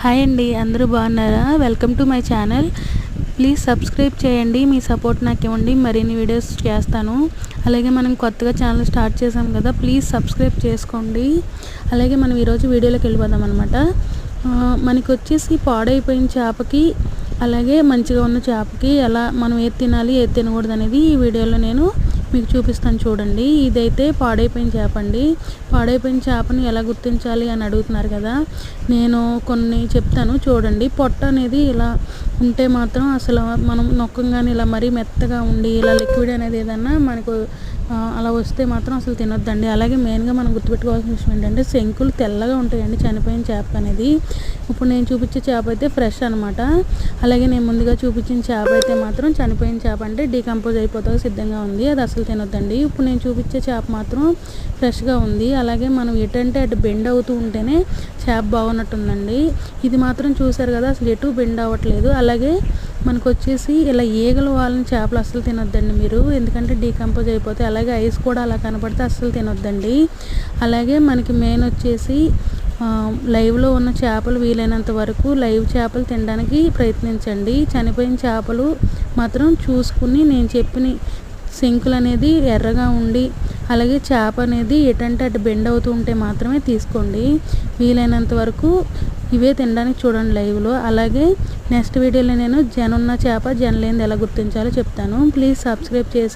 Hi అండి అందరూ బాగున్నారా? Welcome to my channel. Please subscribe చేయండి మీ సపోర్ట్ నాకు ఇవ్వండి మరిన్ని వీడియోస్ చేస్తాను. అలాగే మనం కొత్తగా ఛానల్ స్టార్ట్ చేసాం కదా ప్లీజ్ సబ్స్క్రైబ్ చేసుకోండి. అలాగే మనం ఈరోజు వీడియోలోకి వెళ్ళిపోదాం అనమాట మనకి వచ్చేసి పాడైపోయిన చేపకి అలాగే మంచిగా ఉన్న చేపకి ఎలా మనం ఏది తినాలి ఏది తినకూడదు అనేది ఈ వీడియోలో నేను మీకు చూపిస్తాను చూడండి. ఇదైతే పాడైపోయిన చేప అండి. పాడైపోయిన చేపని ఎలా గుర్తించాలి అని అడుగుతున్నారు కదా. నేను కొన్ని చెప్తాను చూడండి. పొట్ట అనేది ఇలా ఉంటే మాత్రం అసలు మనం నొక్కంగానే ఇలా మరీ మెత్తగా ఉండి ఇలా లిక్విడ్ అనేది ఏదన్నా మనకు అలా వస్తే మాత్రం అసలు తినొద్దండి. అలాగే మెయిన్గా మనం గుర్తుపెట్టుకోవాల్సిన విషయం ఏంటంటే శంకులు తెల్లగా ఉంటాయండి చనిపోయిన చేప అనేది. ఇప్పుడు నేను చూపించే చేప అయితే ఫ్రెష్ అనమాట అలాగే నేను ముందుగా చూపించిన చేప అయితే మాత్రం చనిపోయిన చేప అంటే డీకంపోజ్ అయిపోతా సిద్ధంగా ఉంది. అది అసలు తినొద్దండి. ఇప్పుడు నేను చూపించే చేప మాత్రం ఫ్రెష్గా ఉంది. అలాగే మనం ఎటంటే అటు బెండ్ అవుతూ ఉంటేనే చేప బాగున్నట్టుందండి. ఇది మాత్రం చూసారు కదా అసలు ఎటు బెండ్ అవ్వట్లేదు. అలాగే మనకు వచ్చేసి ఇలా ఈగలు వాళ్ళని చేపలు అస్సలు తినొద్దండి మీరు. ఎందుకంటే డీకంపోజ్ అయిపోతే అలాగే ఐస్ కూడా అలా కనపడితే అస్సలు తినొద్దండి. అలాగే మనకి మెయిన్ వచ్చేసి లైవ్లో ఉన్న చేపలు వీలైనంత వరకు లైవ్ చేపలు తినడానికి ప్రయత్నించండి. చనిపోయిన చేపలు మాత్రం చూసుకుని నేను చెప్పిన సింకులు అనేది ఎర్రగా ఉండి అలాగే చేప అనేది ఎటంటే అటు బెండ్ అవుతూ ఉంటే మాత్రమే తీసుకోండి. వీలైనంత వరకు ఇవే తినడానికి చూడండి లైవ్లో. అలాగే నెక్స్ట్ వీడియోలో నేను జనున్న చేప జనలేనిది ఎలా గుర్తించాలో చెప్తాను. ప్లీజ్ సబ్స్క్రైబ్ చేసి